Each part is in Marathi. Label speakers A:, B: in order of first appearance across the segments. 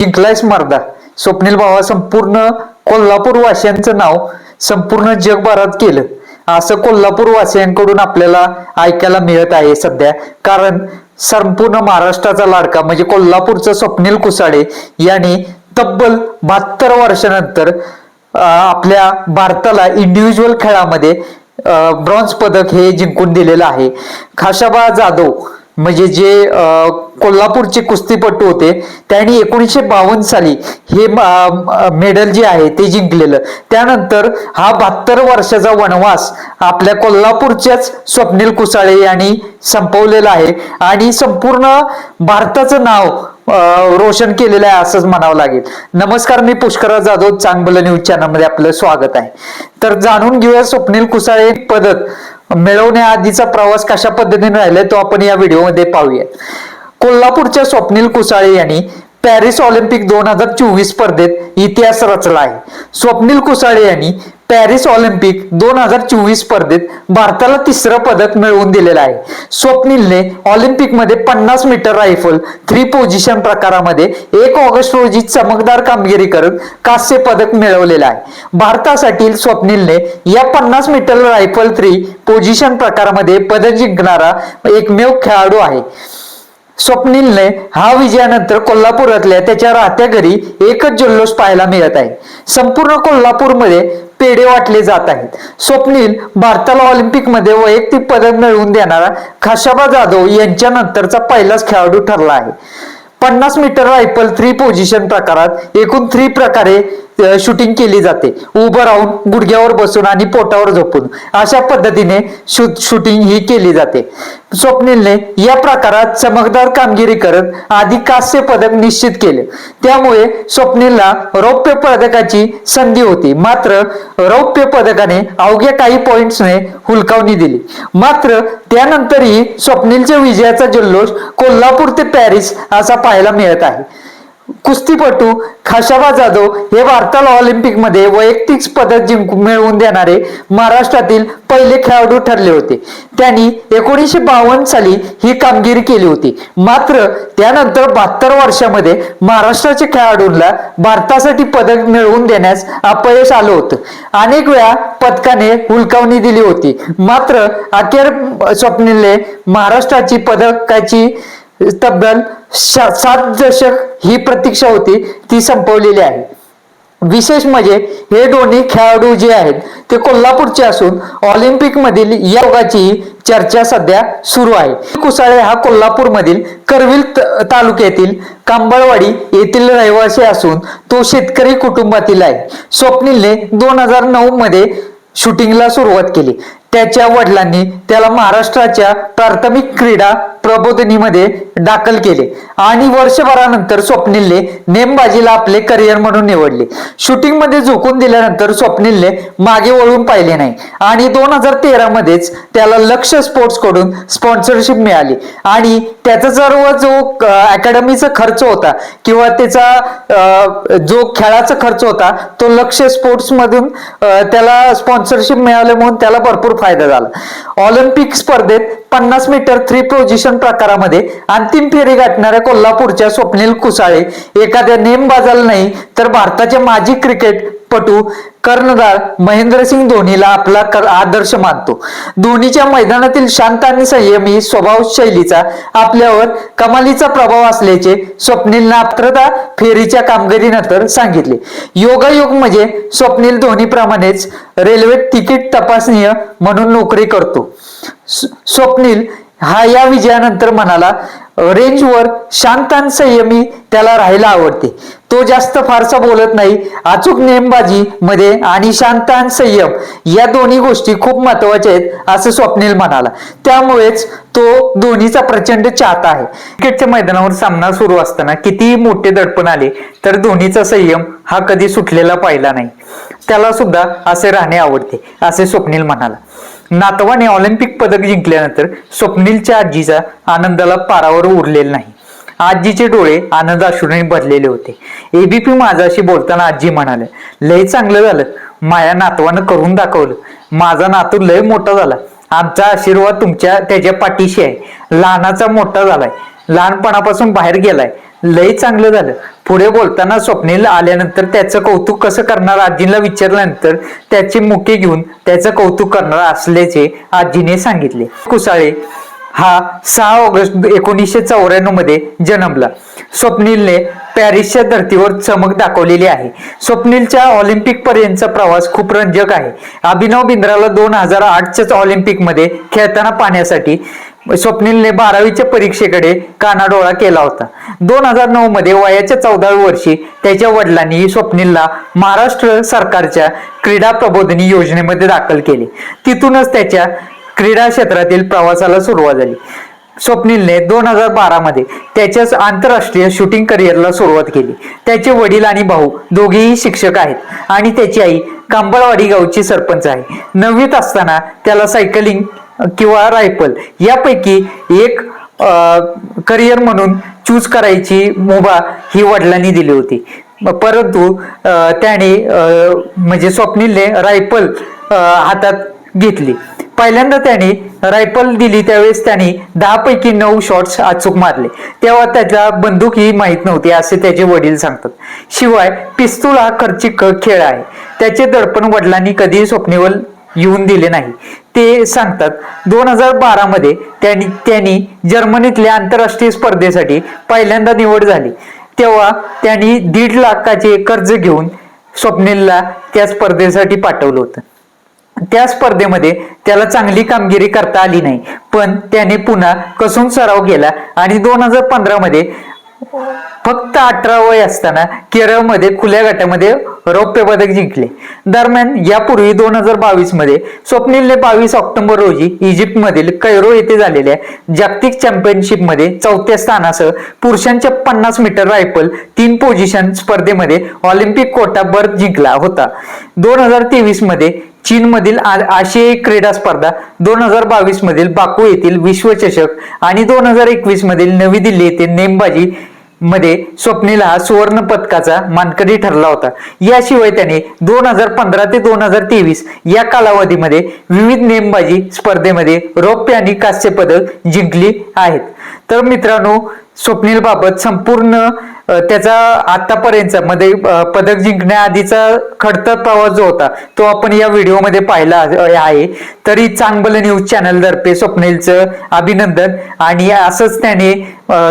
A: जिंकलाय मर्दा. स्वप्नील भावा संपूर्ण कोल्हापूर वासियांचं नाव संपूर्ण जगभरात केलं. असं कोल्हापूर वासियांकडून आपल्याला ऐकायला मिळत आहे सध्या. कारण संपूर्ण महाराष्ट्राचा लाडका म्हणजे कोल्हापूरचं स्वप्नील कुसाडे यांनी तब्बल बहात्तर वर्षानंतर आपल्या भारताला इंडिव्हिज्युअल खेळामध्ये ब्रॉन्झ पदक हे जिंकून दिलेलं आहे. खाशाबा जाधव म्हणजे जे कोल्हापूरचे कुस्तीपटू होते त्यांनी एकोणीसशे बावन्न साली हे मेडल जे आहे ते जिंकलेलं. त्यानंतर हा बहात्तर वर्षाचा वनवास आपल्या कोल्हापूरच्याच स्वप्नील कुसाळे यांनी संपवलेला आहे. आणि संपूर्ण भारताचं नाव रोशन केलेलं आहे असंच म्हणावं लागेल. नमस्कार मी पुष्कराज जाधव चांगलं न्यूज चॅनलमध्ये आपलं स्वागत आहे. तर जाणून घेऊया स्वप्नील कुसाळे पदक. मिळवण्याआधीचा प्रवास कशा पद्धतीने राहिलाय तो आपण या व्हिडिओमध्ये पाहूया. कोल्हापूरच्या स्वप्नील कुसाळे यांनी पॅरिस ऑलिम्पिक दोन हजार चोवीस स्पर्धेत इतिहास रचला आहे. स्वप्नील कुसाळे यांनी पॅरिस ऑलिम्पिक दोन हजार चोवीस स्पर्धेत भारताला तिसरं पदक मिळवून दिलेलं आहे. स्वप्नीलने ऑलिम्पिकमध्ये पन्नास मीटर रायफल थ्री पोझिशन प्रकारामध्ये एक ऑगस्ट रोजी चमकदार कामगिरी करत कांस्य पदक मिळवलेलं आहे. भारतासाठी स्वप्नीलने या पन्नास मीटर रायफल थ्री पोझिशन प्रकारामध्ये पदक जिंकणारा एकमेव खेळाडू आहे. स्वप्नीलने हा विजयानंतर कोल्हापुरातल्या त्याच्या राहत्या घरी एकच जल्लोष पाहायला मिळत आहे. संपूर्ण कोल्हापूरमध्ये पेढे वाटले जात आहेत. स्वप्नील भारताला ऑलिम्पिकमध्ये वैयक्तिक पदक मिळवून देणारा खाशाबा जाधव यांच्या नंतरचा पहिलाच खेळाडू ठरला आहे. पन्नास मीटर रायफल थ्री पोझिशन प्रकारात एकूण थ्री प्रकारे शूटिंग केली जाते. उभं राहून गुडघ्यावर बसून आणि पोटावर झोपून. अशा पद्धतीने शूटिंग ही केली जाते. स्वप्नीलने या प्रकारात चमकदार कामगिरी करत आधी कांस्य पदक निश्चित केले. त्यामुळे स्वप्नीलला रौप्य पदकाची संधी होती. मात्र रौप्य पदकाने अवघ्या काही पॉइंट्सने हुलकावणी दिली. मात्र त्यानंतरही स्वप्नीलच्या विजयाचा जल्लोष कोल्हापूर ते पॅरिस असा पाहायला मिळत आहे. कुस्तीपटू खाशाबा जाधव हे भारताला ऑलिम्पिकमध्ये वैयक्तिक पदक जिंक मिळवून देणारे महाराष्ट्रातील पहिले खेळाडू ठरले होते. त्यांनी एकोणीसशे बावन्न साली ही कामगिरी केली होती. मात्र त्यानंतर बहात्तर वर्षामध्ये महाराष्ट्राच्या खेळाडूंना भारतासाठी पदक मिळवून देण्यास अपयश आलं होतं. अनेक वेळा पदकाने हुलकावणी दिली होती. मात्र अखेर स्वप्नीलने महाराष्ट्राची पदकाची तब्बल शा- सात दशक ही प्रतीक्षा होती ती संपवलेली आहे. विशेष म्हणजे हे दोन्ही खेळाडू जे आहेत ते कोल्हापूरचे असून ऑलिम्पिक मधील या योगाची चर्चा सध्या सुरू आहे. कुसाळे हा कोल्हापूर मधील करवील त- तालुक्यातील कांबळवाडी येथील रहिवासी असून तो शेतकरी कुटुंबातील आहे. स्वप्नीलने दोन हजार नऊ मध्ये शूटिंगला सुरुवात केली. त्याच्या वडिलांनी त्याला महाराष्ट्राच्या प्राथमिक क्रीडा प्रबोधिनीमध्ये दाखल केले. आणि वर्षभरानंतर स्वप्नीलने नेमबाजीला आपले करिअर म्हणून निवडले. शूटिंगमध्ये झोकून दिल्यानंतर स्वप्नीलने मागे वळून पाहिले नाही. आणि दोन हजार तेरा मध्येच त्याला लक्ष स्पोर्ट्सकडून स्पॉन्सरशिप मिळाली. आणि त्याचा सर्व जो अकॅडमीचा खर्च होता किंवा त्याचा जो खेळाचा खर्च होता तो लक्ष स्पोर्ट्स मधून त्याला स्पॉन्सरशिप मिळाले म्हणून त्याला भरपूर फायदा झाला. ऑलिम्पिक स्पर्धेत पन्नास मीटर थ्री पोझिशन प्रकारामध्ये अंतिम फेरी गाठणाऱ्या कोल्हापूरच्या स्वप्नील कुसाळे. एखाद्या नेमबाजाला नाही तर भारताचे माजी क्रिकेट पटू कर्णधार महेंद्रसिंग धोनीला आपला आदर्श मानतो. धोनीच्या मैदानातील शांत आणि संयमी स्वभाव शैलीचा आपल्यावर कमालीचा प्रभाव असल्याचे स्वप्नील पात्रता फेरीच्या कामगिरीनंतर सांगितले. योगायोग म्हणजे स्वप्नील धोनीप्रमाणेच रेल्वेत तिकीट तपासनीय म्हणून नोकरी करतो. स्वप्नील हा या विजयानंतर म्हणाला रेंजवर शांत आणि संयमी त्याला राहायला आवडते. तो जास्त फारसा बोलत नाही. अचूक नेमबाजी मध्ये आणि शांत आणि संयम या दोन्ही गोष्टी खूप महत्त्वाच्या आहेत असं स्वप्नील म्हणाला. त्यामुळेच तो धोनीचा प्रचंड चाहता आहे. क्रिकेटच्या मैदानावर सामना सुरू असताना कितीही मोठे दडपण आले तर धोनीचा संयम हा कधी सुटलेला पाहिला नाही. त्याला सुद्धा असे राहणे आवडते असे स्वप्नील म्हणाला. नातवाने ऑलिम्पिक पदक जिंकल्यानंतर स्वप्नीलच्या आजीचा आनंदाला पारावर उरलेला नाही. आजीचे डोळे आनंद अश्रूने भरलेले होते. एबीपी माझाशी बोलताना आजी म्हणाले लय चांगलं झालं. माया नातवानं करून दाखवलं. माझा नातू लय मोठा झाला. आमचा आशीर्वाद तुमच्या त्याच्या पाठीशी आहे. लहानाचा मोठा झालाय. लहानपणापासून बाहेर गेलाय. लय चांगलं झालं. पुढे बोलताना स्वप्नील आल्यानंतर त्याचं कौतुक कसं करणार? आजींना विचारल्यानंतर त्याचे मुके घेऊन त्याचं कौतुक करणार असल्याचे आजीने सांगितले. कुसाळे हा सहा ऑगस्ट एकोणीसशे चौऱ्याण्णवमध्ये जन्मला. स्वप्नीलने पॅरिसच्या धर्तीवर चमक दाखवलेली आहे. स्वप्नीलच्या ऑलिम्पिक पर्यंतचा प्रवास खूप रंजक आहे. अभिनव बिंद्राला दोन हजार आठच्याच ऑलिम्पिकमध्ये खेळताना पाहण्यासाठी स्वप्नीलने बारावीच्या परीक्षेकडे कानाडोळा केला होता. दोन हजार नऊ मध्ये वयाच्या चौदाव्या वर्षी त्याच्या वडिलांनी स्वप्नीलला महाराष्ट्र सरकारच्या क्रीडा प्रबोधनी योजनेमध्ये दाखल केले. तिथूनच त्याच्या क्रीडा क्षेत्रातील प्रवासाला सुरुवात झाली. स्वप्नीलने दोन हजार बारामध्ये त्याच्याच आंतरराष्ट्रीय शूटिंग करिअरला सुरुवात केली. त्याचे वडील आणि भाऊ दोघेही शिक्षक आहेत आणि त्याची आई कांबळवाडी गावची सरपंच आहे. नववीत असताना त्याला सायकलिंग किंवा रायफल यापैकी एक करिअर म्हणून चूज करायची मुभा ही वडिलांनी दिली होती. परंतु त्याने म्हणजे स्वप्नीलने रायफल हातात घेतली. पहिल्यांदा त्याने रायफल दिली त्यावेळेस त्याने दहा पैकी नऊ शॉट्स अचूक मारले. तेव्हा त्याला बंदूक ही माहीत नव्हती असे त्याचे वडील सांगतात. शिवाय पिस्तूल हा खर्चिक खेळ आहे. त्याचे दडपण वडिलांनी कधीही स्वप्नेवर येऊन दिले नाही. ते सांगतात दोन हजार बारामध्ये त्यांनी त्यांनी जर्मनीतल्या आंतरराष्ट्रीय स्पर्धेसाठी पहिल्यांदा निवड झाली. तेव्हा त्यांनी दीड लाखाचे कर्ज घेऊन स्वप्नेलला त्या स्पर्धेसाठी पाठवलं होतं. त्या स्पर्धेमध्ये त्याला चांगली कामगिरी करता आली नाही. पण त्याने पुन्हा कसून सराव केला आणि दोन हजार पंधरामध्ये फक्त अठरा वय असताना केरळमध्ये खुल्या गटामध्ये रौप्य पदक जिंकले. दरम्यान यापूर्वी दोन हजार बावीसमध्ये स्वप्नीलने बावीस ऑक्टोबर रोजी इजिप्तमधील कैरो येथे झालेल्या जागतिक चॅम्पियनशिपमध्ये चौथ्या स्थानासह पुरुषांच्या पन्नास मीटर रायफल तीन पोझिशन स्पर्धेमध्ये ऑलिम्पिक कोटा बर्थ जिंकला होता. दोन हजार तेवीसमध्ये चीनमधील आशियाई क्रीडा स्पर्धा दोन हजार बावीस मधील बाकू येथील विश्वचषक आणि दोन हजार एकवीस मधील नवी दिल्ली येथील नेमबाजी मध्ये स्वप्नील हा सुवर्ण पदकाचा मानकरी ठरला होता. याशिवाय त्याने दोन हजार पंधरा ते दोन हजार तेवीस या कालावधीमध्ये विविध नेमबाजी स्पर्धेमध्ये रौप्य आणि कांस्य पदक जिंकली आहेत. तर मित्रांनो स्वप्नील बाबत संपूर्ण त्याचा आतापर्यंतचा मध्ये पदक जिंकण्याआधीचा खडतर प्रवास जो होता तो आपण या व्हिडिओमध्ये पाहिला आहे. तरी चांगबल न्यूज चॅनल तर्फे स्वप्नीलचं अभिनंदन. आणि असंच त्याने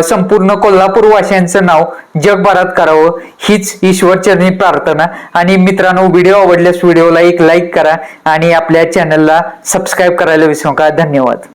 A: संपूर्ण कोल्हापूर वासियांचं नाव जगभरात करावं हीच ईश्वरचरणी प्रार्थना. आणि मित्रांनो व्हिडिओ आवडल्यास व्हिडिओला एक लाईक करा आणि आपल्या चॅनलला सबस्क्राईब करायला विसरू नका. धन्यवाद.